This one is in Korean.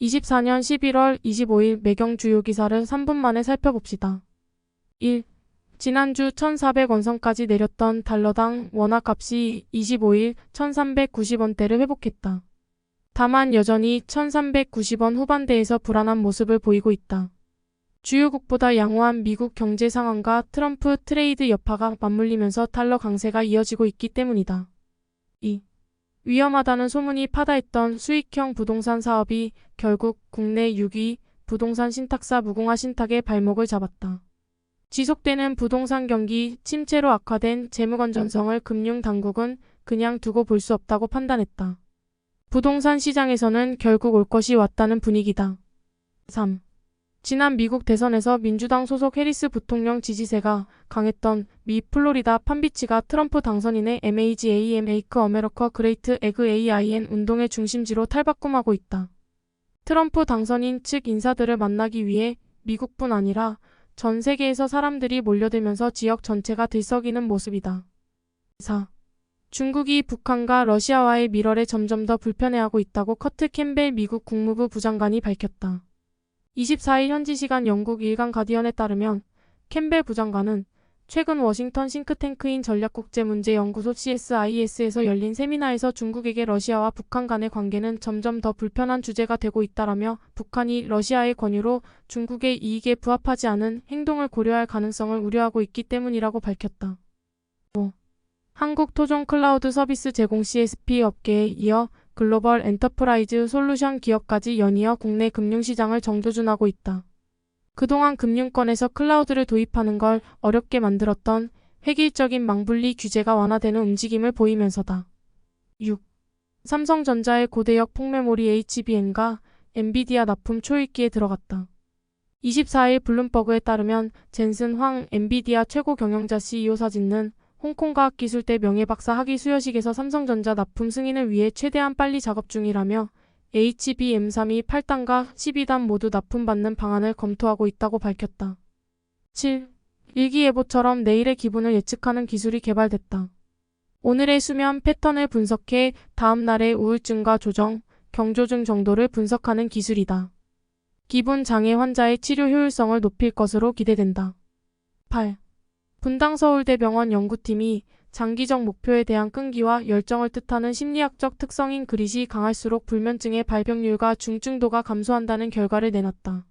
24년 11월 25일 매경 주요 기사를 3분 만에 살펴봅시다. 1. 지난주 1,400 원선까지 내렸던 달러당 원화값이 25일 1,390원대를 회복했다. 다만 여전히 1,390원 후반대에서 불안한 모습을 보이고 있다. 주요국보다 양호한 미국 경제 상황과 트럼프 트레이드 여파가 맞물리면서 달러 강세가 이어지고 있기 때문이다. 2. 위험하다는 소문이 파다했던 수익형 부동산 사업이 결국 국내 6위 부동산 신탁사 무궁화 신탁의 발목을 잡았다. 지속되는 부동산 경기 침체로 악화된 재무건전성을 금융당국은 그냥 두고 볼 수 없다고 판단했다. 부동산 시장에서는 결국 올 것이 왔다는 분위기다. 3. 지난 미국 대선에서 민주당 소속 해리스 부통령 지지세가 강했던 미 플로리다 판비치가 트럼프 당선인의 MAGA Make America Great Again 운동의 중심지로 탈바꿈하고 있다. 트럼프 당선인 측 인사들을 만나기 위해 미국뿐 아니라 전 세계에서 사람들이 몰려들면서 지역 전체가 들썩이는 모습이다. 4. 중국이 북한과 러시아와의 밀월에 점점 더 불편해하고 있다고 커트 캠벨 미국 국무부 부장관이 밝혔다. 24일 현지 시간 영국 일간 가디언에 따르면 캠벨 부장관은 최근 워싱턴 싱크탱크인 전략국제문제연구소 CSIS에서 열린 세미나에서 중국에게 러시아와 북한 간의 관계는 점점 더 불편한 주제가 되고 있다라며 북한이 러시아의 권유로 중국의 이익에 부합하지 않은 행동을 고려할 가능성을 우려하고 있기 때문이라고 밝혔다. 5. 한국 토종 클라우드 서비스 제공 CSP 업계에 이어 글로벌 엔터프라이즈 솔루션 기업까지 연이어 국내 금융시장을 정조준하고 있다. 그동안 금융권에서 클라우드를 도입하는 걸 어렵게 만들었던 획일적인 망분리 규제가 완화되는 움직임을 보이면서다. 6. 삼성전자의 고대역 폭메모리 HBM과 엔비디아 납품 초읽기에 들어갔다. 24일 블룸버그에 따르면 젠슨 황 엔비디아 최고 경영자 CEO 사진은 홍콩과학기술대 명예박사 학위 수여식에서 삼성전자 납품 승인을 위해 최대한 빨리 작업 중이라며 HBM3이 8단과 12단 모두 납품받는 방안을 검토하고 있다고 밝혔다. 7. 일기예보처럼 내일의 기분을 예측하는 기술이 개발됐다. 오늘의 수면 패턴을 분석해 다음 날의 우울증과 조정, 경조증 정도를 분석하는 기술이다. 기분 장애 환자의 치료 효율성을 높일 것으로 기대된다. 8. 분당 서울대병원 연구팀이 장기적 목표에 대한 끈기와 열정을 뜻하는 심리학적 특성인 그릿이 강할수록 불면증의 발병률과 중증도가 감소한다는 결과를 내놨다.